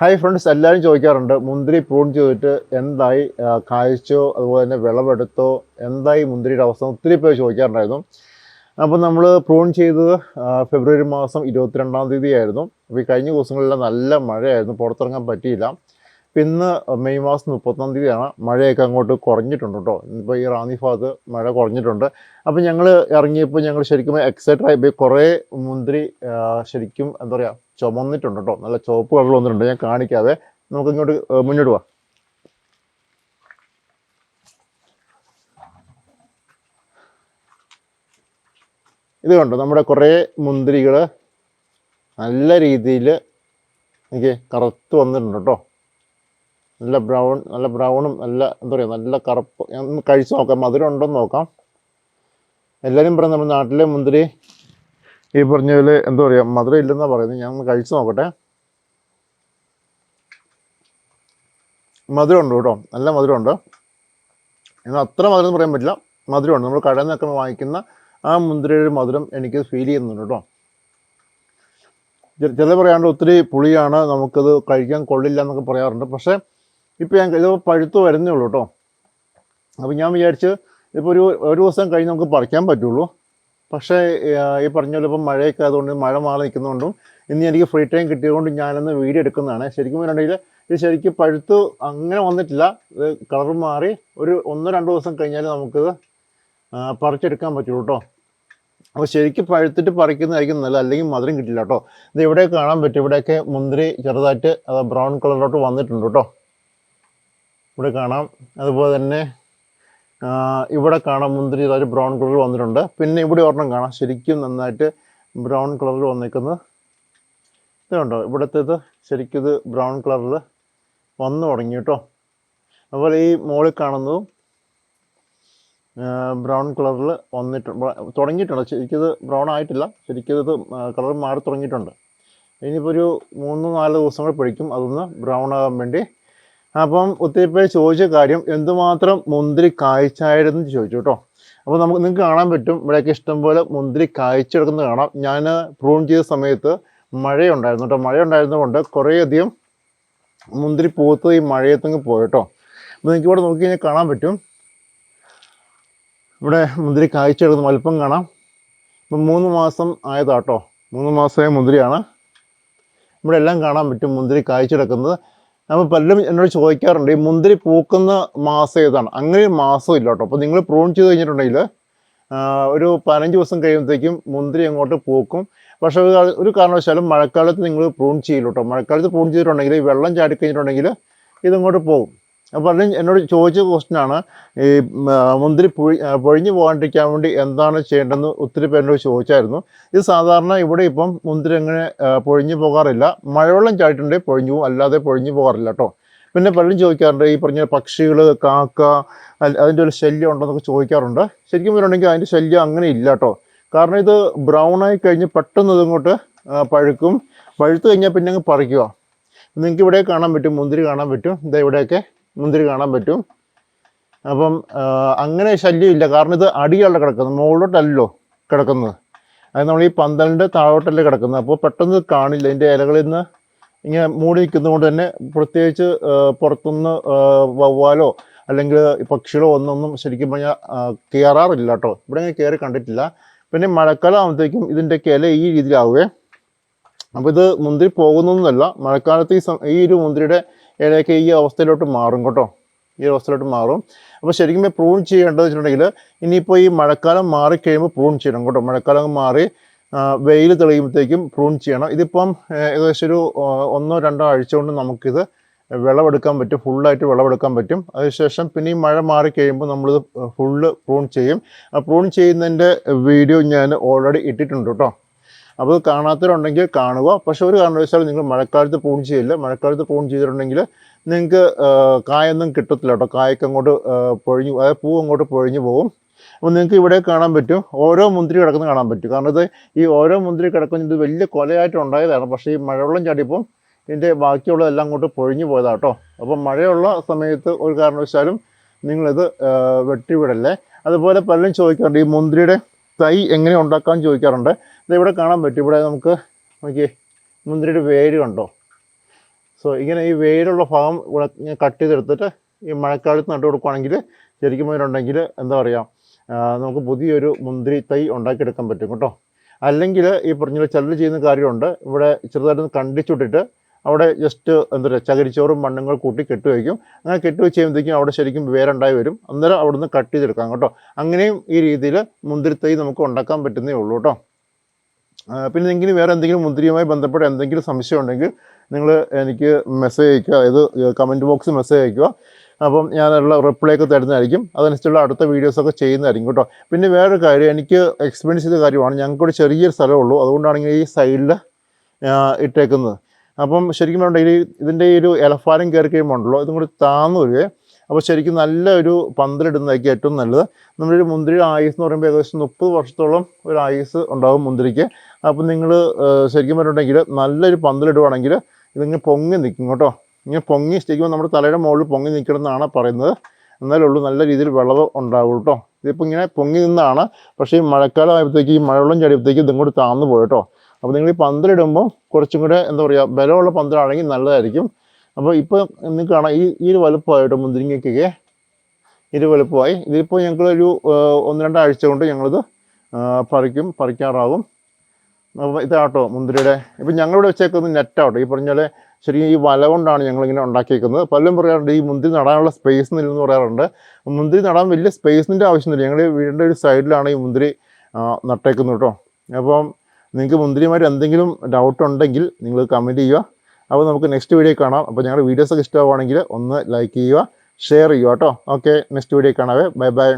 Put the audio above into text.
Hi friends എല്ലാവരും ചോദിക്കാറുണ്ട് മുന്തിരി പ്രൂൺ ചെയ്തിട്ട് എന്തായി കായ്ച്ചോ അതുപോലെ തന്നെ വിളവെടുത്തോ എന്തായി മുന്തിരിയുടെ അവസ്ഥ ഒത്തിരി പേര് ചോദിക്കാറുണ്ടായിരുന്നു. അപ്പോൾ നമ്മൾ പ്രൂൺ ചെയ്തത് ഫെബ്രുവരി മാസം ഇരുപത്തിരണ്ടാം തീയതി ആയിരുന്നു അപ്പോൾ ഈ കഴിഞ്ഞ ദിവസങ്ങളിലെല്ലാം നല്ല മഴയായിരുന്നു പുറത്തിറങ്ങാൻ പറ്റിയില്ല. അപ്പോൾ ഇന്ന് മെയ് മാസം മുപ്പത്തൊന്നാം തീയതിയാണ്. മഴയൊക്കെ അങ്ങോട്ട് കുറഞ്ഞിട്ടുണ്ട് കേട്ടോ ഇപ്പോൾ ഈ റാന്നി ഭാഗത്ത് മഴ കുറഞ്ഞിട്ടുണ്ട്. അപ്പോൾ ഞങ്ങൾ ഇറങ്ങിയപ്പോൾ ഞങ്ങൾ ശരിക്കും എക്സൈറ്റഡ് ആയി. കുറേ മുന്തിരി ശരിക്കും എന്താ പറയുക ചുമന്നിട്ടുണ്ട് കേട്ടോ നല്ല ചുവപ്പ് കളർ വന്നിട്ടുണ്ട്. ഞാൻ കാണിക്കാതെ നമുക്ക് ഇങ്ങോട്ട് മുന്നോട്ട് പോവാം ഇത് കണ്ടോ? നമ്മുടെ കുറേ മുന്തിരികൾ നല്ല രീതിയിൽ എനിക്ക് കറുത്ത് വന്നിട്ടുണ്ട് കേട്ടോ നല്ല ബ്രൗൺ നല്ല ബ്രൗണും നല്ല എന്താ പറയുക നല്ല കറുപ്പ്. ഒന്ന് കഴിച്ച് നോക്കാം. മധുരം ഉണ്ടോ എന്ന് നോക്കാം. എല്ലാവരും പറയുന്നത് നമ്മുടെ നാട്ടിലെ മുന്തിരി ഈ പറഞ്ഞ പോലെ എന്താ പറയുക മധുരം ഇല്ലെന്നാണ് പറയുന്നത്. ഞാൻ ഒന്ന് കഴിച്ച് നോക്കട്ടെ. മധുരമുണ്ട് കേട്ടോ. നല്ല മധുരമുണ്ട് എന്നാൽ അത്ര മധുരം എന്ന് പറയാൻ പറ്റില്ല. മധുരമുണ്ട് നമ്മൾ കടയിൽ നിന്നൊക്കെ വാങ്ങിക്കുന്ന ആ മുന്തിരിയുടെ മധുരം എനിക്ക് ഫീൽ ചെയ്യുന്നുണ്ട് കേട്ടോ. ചില പറയാണ്ട് ഒത്തിരി പുളിയാണ് നമുക്കത് കഴിക്കാൻ കൊള്ളില്ല എന്നൊക്കെ പറയാറുണ്ട്. പക്ഷേ ഇപ്പോൾ ഞാൻ ഇത് പഴുത്ത് വരുന്നേ ഉള്ളൂ കേട്ടോ അപ്പോൾ ഞാൻ വിചാരിച്ച് ഇപ്പോൾ ഒരു ഒരു ദിവസം കഴിഞ്ഞ് നമുക്ക് പറിക്കാൻ പറ്റുള്ളൂ. പക്ഷേ ഈ പറഞ്ഞ പോലെ ഇപ്പം മഴയൊക്കെ ആയതുകൊണ്ട് മഴ മാറി നിൽക്കുന്നതുകൊണ്ടും ഇന്ന് എനിക്ക് ഫ്രീ ടൈം കിട്ടിയതുകൊണ്ട് ഞാനൊന്ന് വീഡിയോ എടുക്കുന്നതാണ്. ശരിക്കും പറഞ്ഞിട്ടുണ്ടെങ്കിൽ ഇത് ശരിക്കും പഴുത്ത് അങ്ങനെ വന്നിട്ടില്ല. കളർ മാറി ഒരു ഒന്നോ രണ്ടോ ദിവസം കഴിഞ്ഞാൽ നമുക്കിത് പറിച്ചെടുക്കാൻ പറ്റുള്ളൂ കേട്ടോ അപ്പോൾ ശരിക്കും പഴുത്തിട്ട് പറിക്കുന്നതായിരിക്കും നല്ലത്. അല്ലെങ്കിൽ മധുരം കിട്ടില്ല കേട്ടോ ഇത് ഇവിടെ കാണാൻ പറ്റും? ഇവിടെയൊക്കെ മുന്തിരി ചെറുതായിട്ട് ബ്രൗൺ കളറിലോട്ട് വന്നിട്ടുണ്ട് കേട്ടോ ഇവിടെ കാണാം. അതുപോലെ തന്നെ ഇവിടെ കാണാം മുന്തിരി ഒരു ബ്രൗൺ കളർ വന്നിട്ടുണ്ട്. പിന്നെ ഇവിടെ ഒരെണ്ണം കാണാം. ശരിക്കും നന്നായിട്ട് ബ്രൗൺ കളറിൽ വന്നിരിക്കുന്നത് ഇതുണ്ടോ ഇവിടുത്തേത് ശരിക്കും ഇത് ബ്രൗൺ കളറിൽ വന്നു തുടങ്ങി കേട്ടോ. അതുപോലെ ഈ മുകളിൽ കാണുന്നതും ബ്രൗൺ കളറിൽ വന്നിട്ടുണ്ട് തുടങ്ങിയിട്ടുണ്ട്. ശരിക്കും ഇത് ബ്രൗൺ ആയിട്ടില്ല. ശരിക്കും ഇത് കളർ മാറി തുടങ്ങിയിട്ടുണ്ട്. ഇനിയിപ്പോൾ ഒരു മൂന്ന് നാല് ദിവസം കൂടെ പിടിക്കും. അതൊന്ന് ബ്രൗൺ ആകാൻ വേണ്ടി അപ്പം ഒത്തിരി പേര് ചോദിച്ച കാര്യം എന്തുമാത്രം മുന്തിരി കായ്ച്ചായിരുന്നു ചോദിച്ചു കേട്ടോ. അപ്പോൾ നമുക്ക് നിങ്ങൾക്ക് കാണാൻ പറ്റും. ഇവിടെയൊക്കെ ഇഷ്ടംപോലെ മുന്തിരി കായ്ച്ചെടുക്കുന്നത് കാണാം. ഞാൻ പ്രൂൺ ചെയ്ത സമയത്ത് മഴയുണ്ടായിരുന്നു കേട്ടോ. മഴയുണ്ടായിരുന്നതുകൊണ്ട് കുറേയധികം മുന്തിരി പൂത്ത് ഈ മഴയത്തങ്ങ് പോയി കേട്ടോ. അപ്പോൾ നിങ്ങൾക്ക് ഇവിടെ നോക്കി കഴിഞ്ഞാൽ കാണാൻ പറ്റും. ഇവിടെ മുന്തിരി കായ്ച്ചെടുക്കുന്ന അല്പം കാണാം. ഇപ്പം മൂന്ന് മാസം ആയതാട്ടോ മൂന്ന് മാസമായ മുന്തിരിയാണ്. ഇവിടെ എല്ലാം കാണാൻ പറ്റും മുന്തിരി കായ്ച്ചെടുക്കുന്നത് അപ്പോൾ പലരും എന്നോട് ചോദിക്കാറുണ്ട് ഈ മുന്തിരി പൂക്കുന്ന മാസം ഏതാണ്? അങ്ങനെ ഒരു മാസം ഇല്ല കേട്ടോ. അപ്പോൾ നിങ്ങൾ പ്രൂൺ ചെയ്ത് കഴിഞ്ഞിട്ടുണ്ടെങ്കിൽ ഒരു പതിനഞ്ച് ദിവസം കഴിയുമ്പോഴത്തേക്കും മുന്തിരി അങ്ങോട്ട് പൂക്കും. പക്ഷേ ഒരു കാരണവശാലും മഴക്കാലത്ത് നിങ്ങൾ പ്രൂൺ ചെയ്യില്ല കേട്ടോ. മഴക്കാലത്ത് പ്രൂൺ ചെയ്തിട്ടുണ്ടെങ്കിൽ വെള്ളം ചാടി കഴിഞ്ഞിട്ടുണ്ടെങ്കിൽ ഇതങ്ങോട്ട് പോകും. അപ്പോൾ എന്നോട് ചോദിച്ച ക്വസ്റ്റ്യനാണ് ഈ മുന്തിരി പൊഴി പൊഴിഞ്ഞു പോകാണ്ടിരിക്കാൻ വേണ്ടി എന്താണ് ചെയ്യേണ്ടതെന്ന് ഒത്തിരി പേരോട് ചോദിച്ചായിരുന്നു. ഇത് സാധാരണ ഇവിടെ ഇപ്പം മുന്തിരി അങ്ങനെ പൊഴിഞ്ഞു പോകാറില്ല. മഴവെള്ളം ചാടിയിട്ടുണ്ടെങ്കിൽ പൊഴിഞ്ഞു പോകും അല്ലാതെ പൊഴിഞ്ഞു പോകാറില്ല കേട്ടോ. പിന്നെ പലരും ചോദിക്കാറുണ്ട് ഈ പറഞ്ഞ പക്ഷികൾ കാക്ക അതിന്റെ ഒരു ശല്യം ഉണ്ടോ എന്നൊക്കെ ചോദിക്കാറുണ്ട്. ശരിക്കും പറയുകയാണെങ്കിൽ അതിന്റെ ശല്യം അങ്ങനെ ഇല്ല കേട്ടോ. കാരണം ഇത് ബ്രൗൺ ആയി കഴിഞ്ഞ് പെട്ടെന്ന് ഇതിങ്ങോട്ട് പഴുക്കും. പഴുത്ത് കഴിഞ്ഞാൽ പിന്നെ അങ്ങ് പറിക്കുക. നിങ്ങൾക്ക് ഇവിടെ കാണാൻ പറ്റും മുന്തിരി കാണാൻ പറ്റും. ഇതാ ഇവിടെയൊക്കെ മുന്തിരി കാണാൻ പറ്റും. അപ്പം അങ്ങനെ ശല്യമില്ല. കാരണം ഇത് അടിയാണ് കിടക്കുന്നത്. മുകളിലോട്ടല്ലോ കിടക്കുന്നത്. അത് നമ്മൾ ഈ പന്തലിന്റെ താഴോട്ടല്ലേ കിടക്കുന്നത്. അപ്പോൾ പെട്ടെന്ന് കാണില്ല. ഇതിന്റെ ഇലകളിൽ നിന്ന് ഇങ്ങനെ മൂടി നിൽക്കുന്നതുകൊണ്ട് തന്നെ പ്രത്യേകിച്ച് പുറത്തുനിന്ന് വവ്വാലോ അല്ലെങ്കിൽ പക്ഷികളോ ഒന്നൊന്നും ശരിക്കും പറഞ്ഞാൽ കയറാറില്ല കേട്ടോ. ഇവിടെ ഇങ്ങനെ കയറി കണ്ടിട്ടില്ല. പിന്നെ മഴക്കാലം ആകുമ്പോഴത്തേക്കും ഇതിന്റെ ഇല ഈ രീതിയിലാവുകയെ അപ്പോൾ ഇത് മുന്തിരി പോകുന്നൊന്നുമല്ല. മഴക്കാലത്ത് ഈ ഈ ഒരു മുന്തിരിയുടെ ഇലയൊക്കെ ഈ അവസ്ഥയിലോട്ട് മാറും കേട്ടോ. ഈ അവസ്ഥയിലോട്ട് മാറും. അപ്പോൾ ശരിക്കും പ്രൂൺ ചെയ്യേണ്ടത് വെച്ചിട്ടുണ്ടെങ്കിൽ ഇനിയിപ്പോൾ ഈ മഴക്കാലം മാറിക്കഴിയുമ്പോൾ പ്രൂൺ ചെയ്യണം കേട്ടോ. മഴക്കാലം മാറി വെയിൽ തെളിയുമ്പോഴത്തേക്കും പ്രൂൺ ചെയ്യണം. ഇതിപ്പം ഏകദേശം ഒരു ഒന്നോ രണ്ടോ ആഴ്ച കൊണ്ട് നമുക്കിത് വിളവെടുക്കാൻ പറ്റും. ഫുള്ളായിട്ട് വിളവെടുക്കാൻ പറ്റും. അതിനുശേഷം പിന്നെ ഈ മഴ മാറിക്കഴിയുമ്പോൾ നമ്മളിത് ഫുള്ള് പ്രൂൺ ചെയ്യും. ആ പ്രൂൺ ചെയ്യുന്നതിന്റെ വീഡിയോ ഞാൻ ഓൾറെഡി ഇട്ടിട്ടുണ്ട് കേട്ടോ. അപ്പോൾ കാണാത്തവരുണ്ടെങ്കിൽ കാണുക. പക്ഷെ ഒരു കാരണവശാലും നിങ്ങൾ മഴക്കാലത്ത് പൂൺ ചെയ്യില്ല. മഴക്കാലത്ത് പൂൺ ചെയ്തിട്ടുണ്ടെങ്കിൽ നിങ്ങൾക്ക് കായൊന്നും കിട്ടത്തില്ല കേട്ടോ. കായൊക്കെ അങ്ങോട്ട് പൊഴിഞ്ഞു അതായത് പൂ അങ്ങോട്ട് പൊഴിഞ്ഞു പോകും. അപ്പോൾ നിങ്ങൾക്ക് ഇവിടെ കാണാൻ പറ്റും. ഓരോ മുന്തിരി കിടക്കുന്ന കാണാൻ പറ്റും. കാരണം ഇത് ഈ ഓരോ മുന്തിരി കിടക്കുന്നത് ഇത് വലിയ കൊലയായിട്ട് ഉണ്ടായതാണ്. പക്ഷേ ഈ മഴവെള്ളം ചാടിയപ്പോൾ ഇതിന്റെ ബാക്കിയുള്ളതെല്ലാം അങ്ങോട്ട് പൊഴിഞ്ഞു പോയതാണ് കേട്ടോ. അപ്പം മഴയുള്ള സമയത്ത് ഒരു കാരണവശാലും നിങ്ങളിത് വെട്ടിവിടല്ലേ. അതുപോലെ പലരും ചോദിക്കാറുണ്ട് ഈ മുന്തിരിയുടെ തൈ എങ്ങനെ ഉണ്ടാക്കാമെന്ന് ചോദിക്കാറുണ്ട്. ഇത് ഇവിടെ കാണാൻ പറ്റും. ഇവിടെ നമുക്ക് നോക്കിയേ മുന്തിരിയുടെ വേര് കണ്ടോ? സോ ഇങ്ങനെ ഈ വേരുള്ള ഭാഗം ഇങ്ങനെ കട്ട് ചെയ്തെടുത്തിട്ട് ഈ മഴക്കാലത്ത് നട്ടു കൊടുക്കുകയാണെങ്കിൽ ശരിക്കും പറഞ്ഞിട്ടുണ്ടെങ്കിൽ എന്താ പറയുക നമുക്ക് പുതിയൊരു മുന്തിരി തൈ ഉണ്ടാക്കിയെടുക്കാൻ പറ്റും കേട്ടോ. അല്ലെങ്കിൽ ഈ പറഞ്ഞ ചല്ല് ചെയ്യുന്ന കാര്യമുണ്ട്. ഇവിടെ ചെറുതായിട്ടൊന്ന് കണ്ടിച്ചുവിട്ടിട്ട് അവിടെ ജസ്റ്റ് എന്താ പറയുക ചകിരിച്ചോറും മണ്ണും കൂടെ കൂട്ടി കെട്ടി വയ്ക്കും. അങ്ങനെ കെട്ടി വെച്ച് കഴിയുമ്പോഴത്തേക്കും അവിടെ ശരിക്കും വേരുണ്ടായി വരും. അന്നേരം അവിടുന്ന് കട്ട് ചെയ്തെടുക്കാം കേട്ടോ. അങ്ങനെയും ഈ രീതിയിൽ മുന്തിരിത്തൈ നമുക്ക് ഉണ്ടാക്കാൻ പറ്റുന്നേ ഉള്ളൂ കേട്ടോ. പിന്നെ നിങ്ങൾക്ക് വേറെ എന്തെങ്കിലും മുന്തിരിയുമായി ബന്ധപ്പെട്ട എന്തെങ്കിലും സംശയം ഉണ്ടെങ്കിൽ നിങ്ങൾ എനിക്ക് മെസ്സേജ് അയക്കുക അതായത് കമന്റ് ബോക്സ് മെസ്സേജ് അയക്കുക അപ്പം ഞാനുള്ള റിപ്ലൈ ഒക്കെ തരുന്നതായിരിക്കും. അതനുസരിച്ചുള്ള അടുത്ത വീഡിയോസൊക്കെ ചെയ്യുന്നതായിരിക്കും കേട്ടോ. പിന്നെ വേറൊരു കാര്യം എനിക്ക് എക്സ്പീരിയൻസ് ചെയ്ത കാര്യമാണ്. ഞങ്ങൾക്കൊരു ചെറിയൊരു സ്ഥലമുള്ളൂ അതുകൊണ്ടാണ് ഇങ്ങനെ ഈ സൈഡിൽ ഇട്ടേക്കുന്നത്. അപ്പം ശരിക്കും പറഞ്ഞിട്ടുണ്ടെങ്കിൽ ഇതിന്റെ ഈ ഒരു ഇലഫാരം കയറി കഴിയുമ്പോൾ ഉണ്ടല്ലോ ഇതും കൂടി താന്നു വരുവേ അപ്പോൾ ശരിക്കും നല്ല ഒരു പന്തലിടുന്നതായിരിക്കും ഏറ്റവും നല്ലത്. ഒരു മുന്തിരി ആയുസ് എന്ന് പറയുമ്പോൾ ഏകദേശം മുപ്പത് വർഷത്തോളം ഒരു ആയുസ് ഉണ്ടാകും മുന്തിരിക്ക്. അപ്പം നിങ്ങൾ ശരിക്കും പറഞ്ഞിട്ടുണ്ടെങ്കിൽ നല്ലൊരു പന്തലിടുവാണെങ്കിൽ ഇതിങ്ങനെ പൊങ്ങി നിൽക്കും കേട്ടോ. ഇങ്ങനെ പൊങ്ങി ശരിക്കും നമ്മുടെ തലയുടെ മുകളിൽ പൊങ്ങി നിൽക്കണം എന്നാണ് പറയുന്നത്. എന്നാലേ ഉള്ളൂ നല്ല രീതിയിൽ വിളവ് ഉണ്ടാവും കേട്ടോ. ഇതിപ്പോൾ ഇങ്ങനെ പൊങ്ങി നിന്നാണ്. പക്ഷേ ഈ മഴക്കാലം ആയപ്പോഴത്തേക്ക് ഈ മഴവെള്ളം ചാടിയപ്പോഴത്തേക്ക് ഇതും കൂടി താന്നു പോയി കേട്ടോ. അപ്പോൾ നിങ്ങൾ ഈ പന്തലിടുമ്പോൾ കുറച്ചും കൂടെ എന്താ പറയുക ബലമുള്ള പന്തലാണെങ്കിൽ നല്ലതായിരിക്കും. അപ്പോൾ ഇപ്പോൾ നിങ്ങൾക്ക് കാണാം ഈ ഈ ഒരു വലുപ്പമായിട്ട് മുന്തിരിങ്ങയ്ക്കൊക്കെ ഇത് വലുപ്പമായി. ഇതിപ്പോൾ ആ, ഒന്ന് രണ്ടാഴ്ച കൊണ്ട് ഞങ്ങളിത് പറിക്കും പറിക്കാറാവും അപ്പോൾ ഇതാട്ടോ മുന്തിരിയുടെ. ഇപ്പം ഞങ്ങളിവിടെ വെച്ചേക്കുന്നത് നെറ്റാട്ടോ. ഈ പറഞ്ഞാൽ ശരിക്കും ഈ വല കൊണ്ടാണ് ഞങ്ങളിങ്ങനെ ഉണ്ടാക്കിയേക്കുന്നത്. പലരും പറയാറുണ്ട് ഈ മുന്തിരി നടാനുള്ള സ്പേസ് ഇല്ലെന്ന് പറയാറുണ്ട്. മുന്തിരി നടാൻ വലിയ സ്പേസിന്റെ ആവശ്യമൊന്നുമില്ല. ഞങ്ങൾ വീടിന്റെ ഒരു സൈഡിലാണ് ഈ മുന്തിരി നട്ടേക്കുന്നത് കേട്ടോ അപ്പം നിങ്ങൾക്ക് മുന്തിരിയുമായിട്ട് എന്തെങ്കിലും ഡൗട്ട് ഉണ്ടെങ്കിൽ നിങ്ങൾ കമന്റ് ചെയ്യുക. അപ്പോൾ നമുക്ക് നെക്സ്റ്റ് വീഡിയോ കാണാം. അപ്പോൾ ഞങ്ങളുടെ വീഡിയോസൊക്കെ ഇഷ്ടമാവുകയാണെങ്കിൽ ഒന്ന് ലൈക്ക് ചെയ്യുക ഷെയർ ചെയ്യുക കേട്ടോ. Okay next video കാണാവേ. Bye bye